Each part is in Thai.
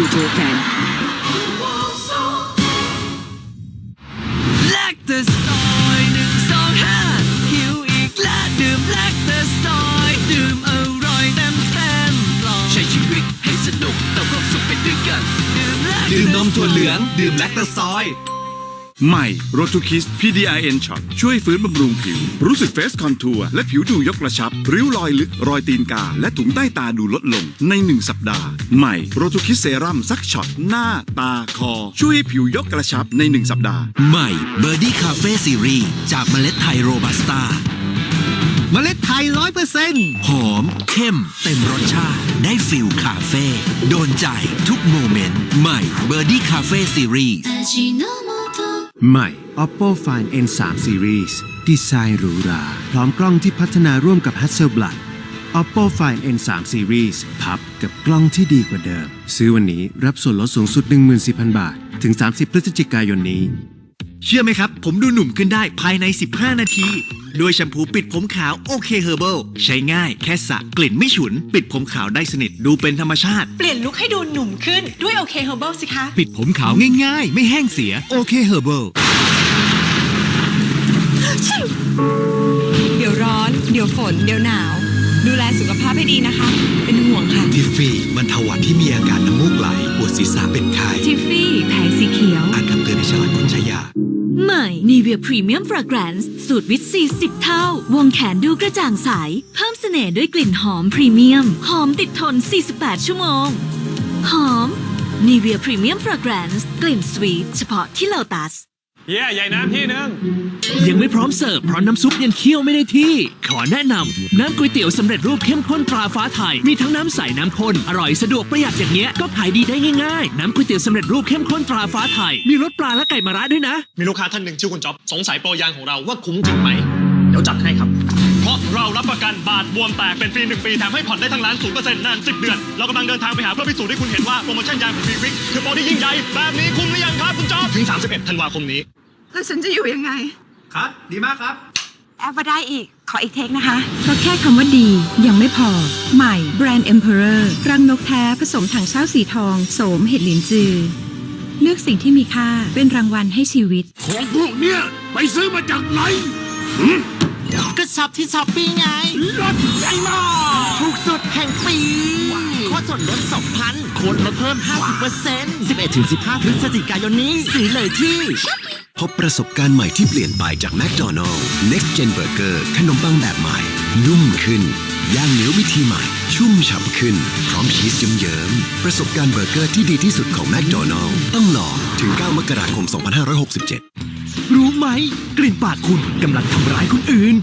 คือโปรแกรมแลคเตอร์ซอยหนึ่งสองห้าหิวอีกแล้วดื่มแลคเตอร์ซอยดื่มอร่อยเต็มเต็มปลอดใช้ชีวิตให้สนุกแต่ความสุขไปด้วยกัน ดื่มแลคดื่มนมถั่วเหลือง ดื่มแลคตาซอย ใหม่โรทูคิส PDIN ช็อตช่วยฟื้นบำรุงผิว รู้สึกเฟสคอนทัวร์และผิวดูยกระชับ ริ้วรอยลึก รอยตีนกา และถุงใต้ตาดูลดลงใน 1 สัปดาห์ ใหม่โรทูคิสเซรั่มซักช็อต หน้า ตา คอ ช่วยให้ผิวยกกระชับใน 1 สัปดาห์ ใหม่เบอร์ดี้คาเฟ่ซีรีส์จากเมล็ดไทยโรบัสต้าเมล็ดไทยร้อยเปอร์เซ็นต์หอม เข้ม เต็มรสชาติ ได้ฟิลคาเฟ่โดนใจทุกโมเมนต์ ใหม่เบอร์ดี้คาเฟ่ซีรีส์ ใหม่ Oppo Find N3 Series ดีไซน์หรูหรา พร้อมกล้องที่พัฒนาร่วมกับ Hasselblad Oppo Find N3 Series พับกับกล้องที่ดีกว่าเดิม ซื้อวันนี้รับส่วนลดสูงสุด 14,000 บาท ถึง 30 พฤศจิกายนนี้ เชื่อไหมครับ ผมดูหนุ่มขึ้นได้ภายใน 15 นาที ด้วยแชมพูปิดผมขาวโอเคเฮอร์เบิลใช้ง่ายแค่สระกลิ่นไม่ฉุน ปิดผมขาวได้สนิทดูเป็นธรรมชาติ เปลี่ยนลุคให้ดูหนุ่มขึ้นด้วยโอเคเฮอร์เบิลสิคะ ปิดผมขาวง่ายๆ ไม่แห้งเสียโอเคเฮอร์เบิลเดี๋ยวร้อน เดี๋ยวฝน เดี๋ยวหนาว ดูแลสุขภาพให้ดีนะคะ เป็นห่วงค่ะทิฟฟี่บรรเทาหวัดที่มีอาการน้ำมูกไหลปวดศีรษะเป็นไข้ทิฟฟี่แผงสีเขียวอ่านคำเตือนในฉลากคนใช้ยา ใหม่ Nivea Premium Fragrance สูตรวิตซี10เท่า วงแขนดูกระจ่างใส เพิ่มเสน่ห์ด้วยกลิ่นหอมพรีเมียม หอมติดทน 48 ชั่วโมง หอม Nivea Premium Fragrance กลิ่นสวีทเฉพาะที่ Lotus เย่ใหญ่น้ำที่หนึ่งยังไม่พร้อมเสิร์ฟเพราะน้ำซุปยังเคี่ยวไม่ได้ที่ ขอแนะนำน้ำก๋วยเตี๋ยวสำเร็จรูปเข้มข้นตราฟ้าไทย มีทั้งน้ำใสน้ำข้นอร่อยสะดวกประหยัดอย่างเงี้ยก็ขายดีได้ง่ายๆ น้ำก๋วยเตี๋ยวสำเร็จรูปเข้มข้นตราฟ้าไทย มีรสปลาและไก่มะระด้วยนะ มีลูกค้าท่านหนึ่งชื่อคุณจ๊อบสงสัยโปรยางของเราว่าคุ้มจริงไหมเดี๋ยวจัดให้ครับ เพราะเรารับประกันบาดบวมแตกเป็นฟรีหนึ่งปีแถมให้ผ่อนได้ทั้งร้านศูนย์เปอร์เซ็นต์นานสิบเดือน เรากำลังเดินทางไปหาเพื่อพิสูจน์ให้คุณเห็นว่าโปรโมชั่นยางของวีวิกคือโปรที่ยิ่งใหญ่แบบนี้คุ้มหรือยังครับคุณจ๊อบถึง 31 ธันวาคมนี้ แล้วฉันจะอยู่ยังไง ครับ ดีมากครับ แอปว่าได้อีก ขออีกเทคนะคะ เพราะแค่คำว่าดียังไม่พอ ใหม่แบรนด์ Emperor รังนกแท้ผสมถังเช่าสีทอง โสมเห็ดหลินจือ เลือกสิ่งที่มีค่าเป็นรางวัลให้ชีวิต ของพวกเนี้ยไปซื้อมาจากไหนก็ช็อปที่ช้อปปี้ไง รถใหญ่มากถูกสุดแห่งปีโค้ดส่วนลด2,000โค้ดลดเพิ่ม 50% 11-15 พฤศจิกายนนี้ ซื้อเลยที่ พบประสบการณ์ใหม่ที่เปลี่ยนไปจากแม d โดนัล s Next Gen Burger ขนมปังแบบใหม่ นุ่มขึ้น ย่างเนื้อวิธีใหม่ ชุ่มฉ่ำขึ้น พร้อมชีสเยิ้มๆประสบการณ์เบอร์เกอร์ที่ดีที่สุดของแม d โดนัล s ต้องลองถึง 9 มกราคม 2567 รู้ไหม กลิ่นปากคุณกำลังทำร้ายคนอื่น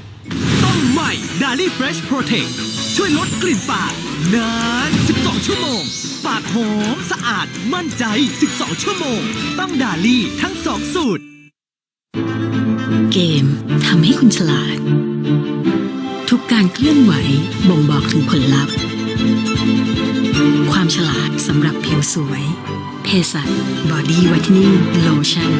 ต้องใหม่ d a l i Fresh Protect ช่วยลดกลิ่นปากนาน 12 ชั่วโมง ปากหอมสะอาดมั่นใจ 12 ชั่วโมง ต้องดาลี่ทั้งสองสูตร เกมทำให้คุณฉลาด ทุกการเคลื่อนไหวบ่งบอกถึงผลลัพธ์ ความฉลาดสำหรับผิวสวย เพสัตบอดี้ไวท์นิ่งโลชั่น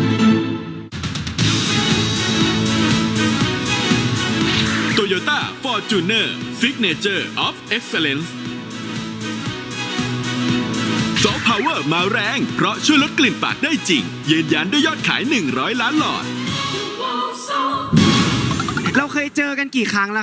Toyota Fortuner Signature of Excellence ซอฟต์พาวเวอร์มาแรง เพราะช่วยลดกลิ่นปากได้จริง ยืนยันด้วยยอดขาย 100 ล้านหลอด เราเคยเจอกันกี่ครั้งแล้ว